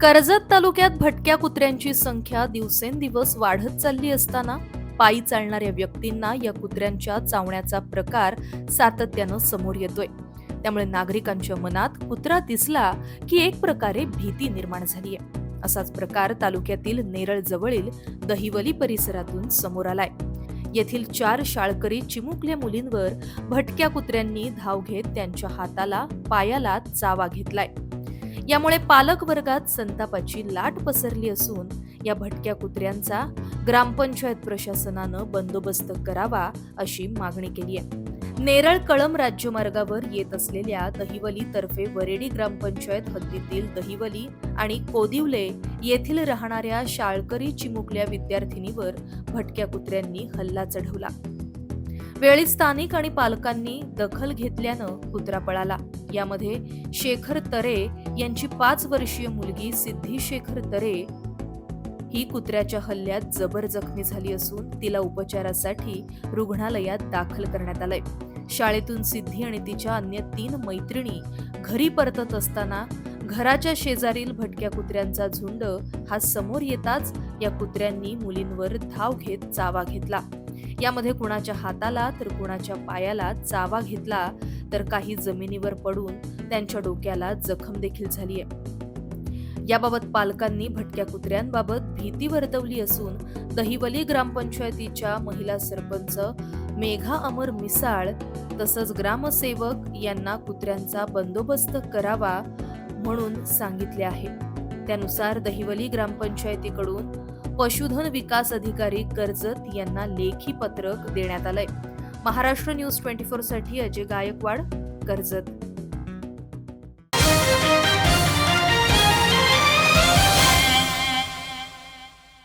कर्जत तालुक्यात भटक्या कुत्र्यांची संख्या दिवसेंदिवस वाढत चालली असताना पायी चालणाऱ्या व्यक्तींना या कुत्र्यांच्या चावण्याचा प्रकार सातत्यानं समोर येतोय. त्यामुळे नागरिकांच्या मनात कुत्रा दिसला की एक प्रकारे भीती निर्माण झाली आहे असाच प्रकार तालुक्यातील नेरळ जवळील दहिवली परिसरातून समोर आलाय. येथील चार शाळकरी चिमुकल्या मुलींवर भटक्या कुत्र्यांनी धाव घेत त्यांच्या हाताला पायाला चावा घेतलाय. यामुळे पालक वर्गात संतापाची लाट पसरली असून या भटक्या कुत्र्यांचा ग्रामपंचायत प्रशासनानं बंदोबस्त करावा अशी मागणी केली आहे. नेरळ कळम राज्यमार्गावर येत असलेल्या दहिवली तर्फे वरेडी ग्रामपंचायत हद्दीतील दहिवली आणि कोदिवले येथील राहणाऱ्या शाळकरी चिमुकल्या विद्यार्थिनीवर भटक्या कुत्र्यांनी हल्ला चढवला. वेळी स्थानिक आणि पालकांनी दखल घेतल्यानं कुत्रा पळाला. यामध्ये शेखर तरे यांची पाच वर्षीय मुलगी सिद्धी शेखर तरे ही कुत्र्याच्या हल्ल्यात जबर जखमी झाली असून तिला उपचारासाठी रुग्णालयात दाखल करण्यात आलंय. शाळेतून सिद्धी आणि तिच्या अन्य तीन मैत्रिणी घरी परतत असताना घराच्या शेजारील भटक्या कुत्र्यांचा झुंड हा समोर येताच या कुत्र्यांनी मुलींवर धाव घेत चावा घेतला. यामध्ये कुणाच्या हाताला तर कुणाच्या पायाला चावा घेतला तर काही जमिनीवर पडून त्यांच्या डोक्याला जखम देखील झाली आहे. याबाबत पालकांनी भटक्या कुत्र्यांबाबत भीती वर्तवली असून दहिवली ग्रामपंचायतीच्या महिला सरपंच मेघा अमर मिसाळ तसंच ग्रामसेवक यांना कुत्र्यांचा बंदोबस्त करावा म्हणून सांगितले आहे. त्यानुसार दहिवली ग्रामपंचायतीकडून पशुधन विकास अधिकारी कर्जत यांना लेखी पत्रक देण्यात आलंय. महाराष्ट्र न्यूज ट्वेंटी फोरसाठी अजय गायकवाड कर्जत.